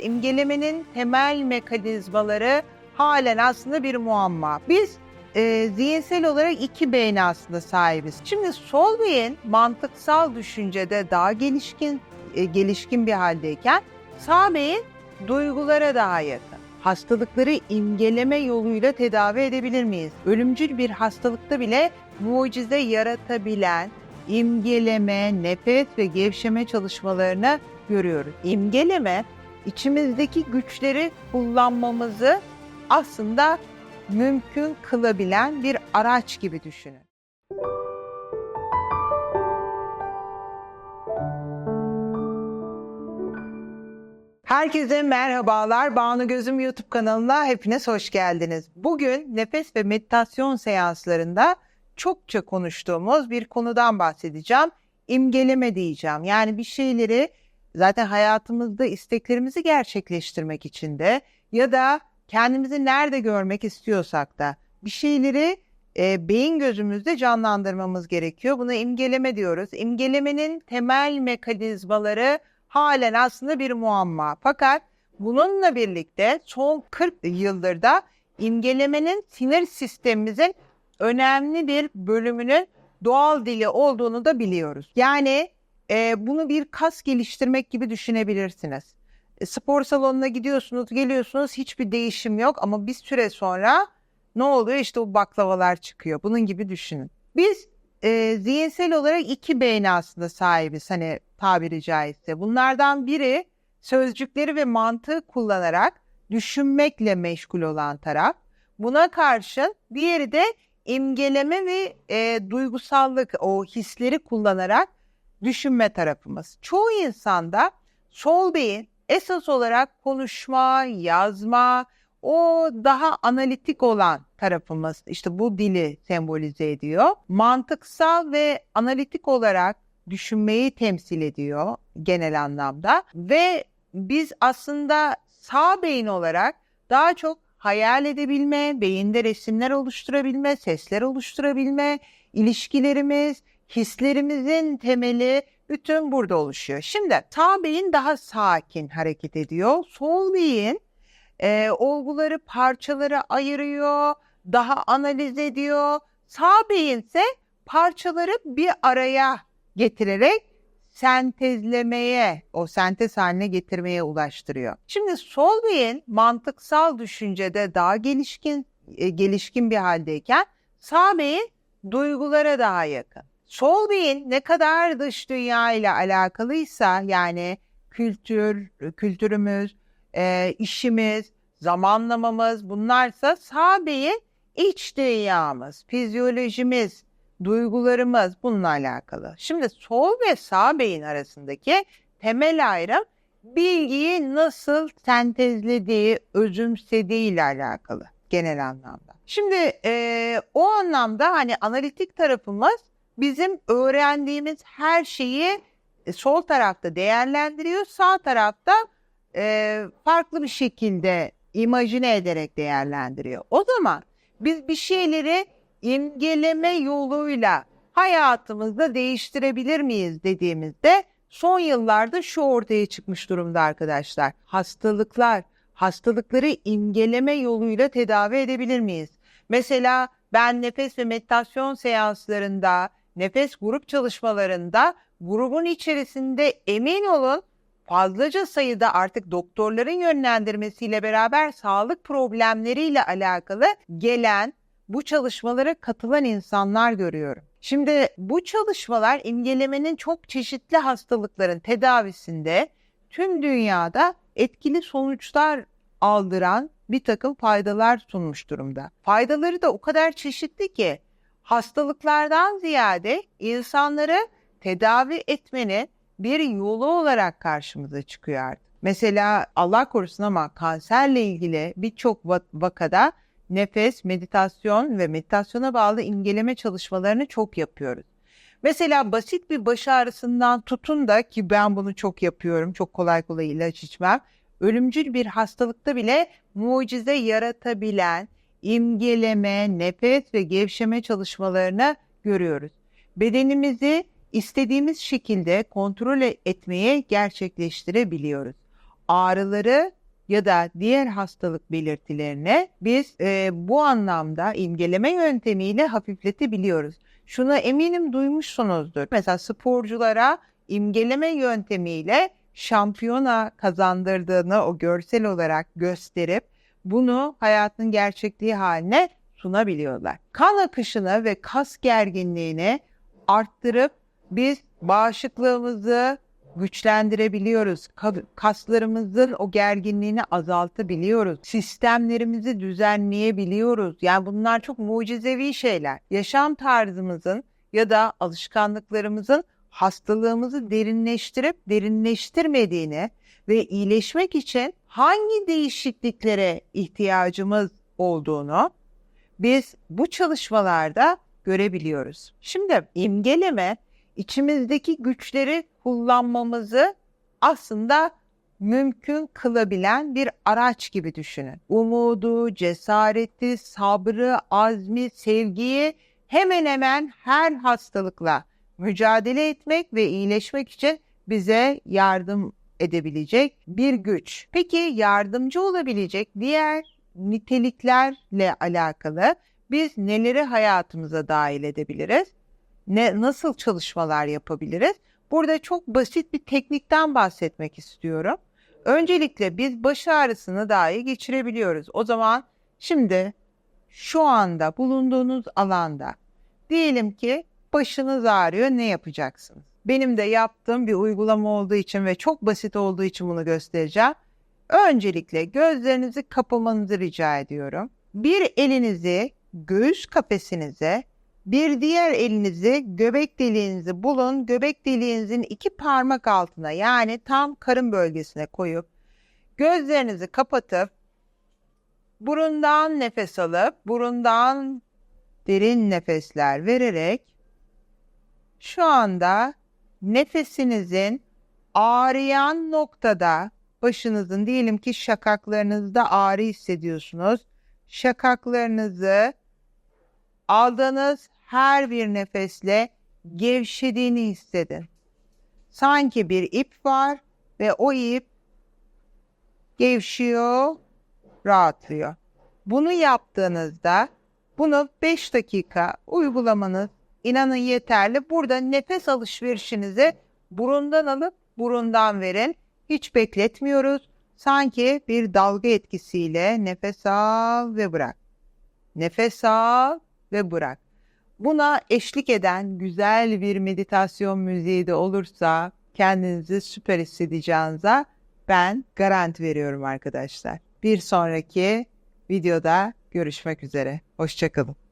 İmgelemenin temel mekanizmaları halen aslında bir muamma. Biz e, zihinsel olarak iki beyne aslında sahibiz. Şimdi sol beyin mantıksal düşüncede daha gelişkin e, gelişkin bir haldeyken sağ beyin duygulara daha yakın. Hastalıkları imgeleme yoluyla tedavi edebilir miyiz? Ölümcül bir hastalıkta bile mucize yaratabilen imgeleme, nefes ve gevşeme çalışmalarını görüyoruz. İmgeleme içimizdeki güçleri kullanmamızı aslında mümkün kılabilen bir araç gibi düşünün. Herkese merhabalar. Banu Gözüm YouTube kanalına hepiniz hoş geldiniz. Bugün nefes ve meditasyon seanslarında çokça konuştuğumuz bir konudan bahsedeceğim. İmgeleme diyeceğim. Yani bir şeyleri zaten hayatımızda isteklerimizi gerçekleştirmek için de ya da kendimizi nerede görmek istiyorsak da bir şeyleri e, beyin gözümüzde canlandırmamız gerekiyor. Buna imgeleme diyoruz. İmgelemenin temel mekanizmaları halen aslında bir muamma. Fakat bununla birlikte son 40 yıldır da imgelemenin sinir sistemimizin önemli bir bölümünün doğal dili olduğunu da biliyoruz. Yani e, bunu bir kas geliştirmek gibi düşünebilirsiniz. E, spor salonuna gidiyorsunuz, geliyorsunuz hiçbir değişim yok ama bir süre sonra ne oluyor? İşte o baklavalar çıkıyor. Bunun gibi düşünün. Biz e, zihinsel olarak iki beyne aslında sahibiz hani tabiri caizse. Bunlardan biri sözcükleri ve mantığı kullanarak düşünmekle meşgul olan taraf. Buna karşın diğeri de imgeleme ve e, duygusallık o hisleri kullanarak düşünme tarafımız. Çoğu insanda sol beyin esas olarak konuşma, yazma, o daha analitik olan tarafımız işte bu dili sembolize ediyor. Mantıksal ve analitik olarak düşünmeyi temsil ediyor genel anlamda ve biz aslında sağ beyin olarak daha çok hayal edebilme, beyinde resimler oluşturabilme, sesler oluşturabilme, ilişkilerimiz, hislerimizin temeli bütün burada oluşuyor. Şimdi sağ beyin daha sakin hareket ediyor. Sol beyin e, olguları parçalara ayırıyor, daha analiz ediyor. Sağ beyin ise parçaları bir araya getirerek sentezlemeye, o sentez haline getirmeye ulaştırıyor. Şimdi sol beyin mantıksal düşüncede daha gelişkin e, gelişkin bir haldeyken sağ beyin duygulara daha yakın. Sol beyin ne kadar dış dünya ile alakalıysa yani kültür, kültürümüz, e, işimiz, zamanlamamız bunlarsa sağ beyin iç dünyamız, fizyolojimiz, duygularımız bununla alakalı. Şimdi sol ve sağ beyin arasındaki temel ayrım bilgiyi nasıl sentezlediği, özümsediği ile alakalı genel anlamda. Şimdi e, o anlamda hani analitik tarafımız bizim öğrendiğimiz her şeyi e, sol tarafta değerlendiriyor, sağ tarafta e, farklı bir şekilde imajine ederek değerlendiriyor. O zaman biz bir şeyleri imgeleme yoluyla hayatımızda değiştirebilir miyiz dediğimizde son yıllarda şu ortaya çıkmış durumda arkadaşlar. Hastalıklar, hastalıkları imgeleme yoluyla tedavi edebilir miyiz? Mesela ben nefes ve meditasyon seanslarında, nefes grup çalışmalarında grubun içerisinde emin olun fazlaca sayıda artık doktorların yönlendirmesiyle beraber sağlık problemleriyle alakalı gelen bu çalışmalara katılan insanlar görüyorum. Şimdi bu çalışmalar imgelemenin çok çeşitli hastalıkların tedavisinde tüm dünyada etkili sonuçlar aldıran bir takım faydalar sunmuş durumda. Faydaları da o kadar çeşitli ki hastalıklardan ziyade insanları tedavi etmenin bir yolu olarak karşımıza çıkıyor artık. Mesela Allah korusun ama kanserle ilgili birçok vakada nefes, meditasyon ve meditasyona bağlı imgeleme çalışmalarını çok yapıyoruz. Mesela basit bir baş ağrısından tutun da ki ben bunu çok yapıyorum, çok kolay kolay ilaç içmem. Ölümcül bir hastalıkta bile mucize yaratabilen imgeleme, nefes ve gevşeme çalışmalarını görüyoruz. Bedenimizi istediğimiz şekilde kontrol etmeye gerçekleştirebiliyoruz. ağrıları ya da diğer hastalık belirtilerini biz e, bu anlamda imgeleme yöntemiyle hafifletebiliyoruz. Şunu eminim duymuşsunuzdur. Mesela sporculara imgeleme yöntemiyle şampiyona kazandırdığını o görsel olarak gösterip bunu hayatın gerçekliği haline sunabiliyorlar. Kan akışını ve kas gerginliğini arttırıp biz bağışıklığımızı güçlendirebiliyoruz. Kaslarımızın o gerginliğini azaltabiliyoruz. Sistemlerimizi düzenleyebiliyoruz. Yani bunlar çok mucizevi şeyler. Yaşam tarzımızın ya da alışkanlıklarımızın hastalığımızı derinleştirip derinleştirmediğini ve iyileşmek için hangi değişikliklere ihtiyacımız olduğunu biz bu çalışmalarda görebiliyoruz. Şimdi imgeleme içimizdeki güçleri kullanmamızı aslında mümkün kılabilen bir araç gibi düşünün. Umudu, cesareti, sabrı, azmi, sevgiyi hemen hemen her hastalıkla mücadele etmek ve iyileşmek için bize yardım edebilecek bir güç. Peki yardımcı olabilecek diğer niteliklerle alakalı biz neleri hayatımıza dahil edebiliriz? Ne nasıl çalışmalar yapabiliriz? Burada çok basit bir teknikten bahsetmek istiyorum. Öncelikle biz baş ağrısını dahi geçirebiliyoruz. O zaman şimdi şu anda bulunduğunuz alanda diyelim ki başınız ağrıyor ne yapacaksınız? Benim de yaptığım bir uygulama olduğu için ve çok basit olduğu için bunu göstereceğim. Öncelikle gözlerinizi kapamanızı rica ediyorum. Bir elinizi göğüs kafesinize, bir diğer elinizi göbek deliğinizi bulun. Göbek deliğinizin iki parmak altına yani tam karın bölgesine koyup gözlerinizi kapatıp burundan nefes alıp burundan derin nefesler vererek şu anda nefesinizin ağrıyan noktada başınızın diyelim ki şakaklarınızda ağrı hissediyorsunuz. Şakaklarınızı aldığınız her bir nefesle gevşediğini hissedin. Sanki bir ip var ve o ip gevşiyor, rahatlıyor. Bunu yaptığınızda bunu 5 dakika uygulamanız inanın yeterli. Burada nefes alışverişinizi burundan alıp burundan verin. Hiç bekletmiyoruz. Sanki bir dalga etkisiyle nefes al ve bırak. Nefes al ve bırak. Buna eşlik eden güzel bir meditasyon müziği de olursa kendinizi süper hissedeceğinize ben garanti veriyorum arkadaşlar. Bir sonraki videoda görüşmek üzere. Hoşçakalın.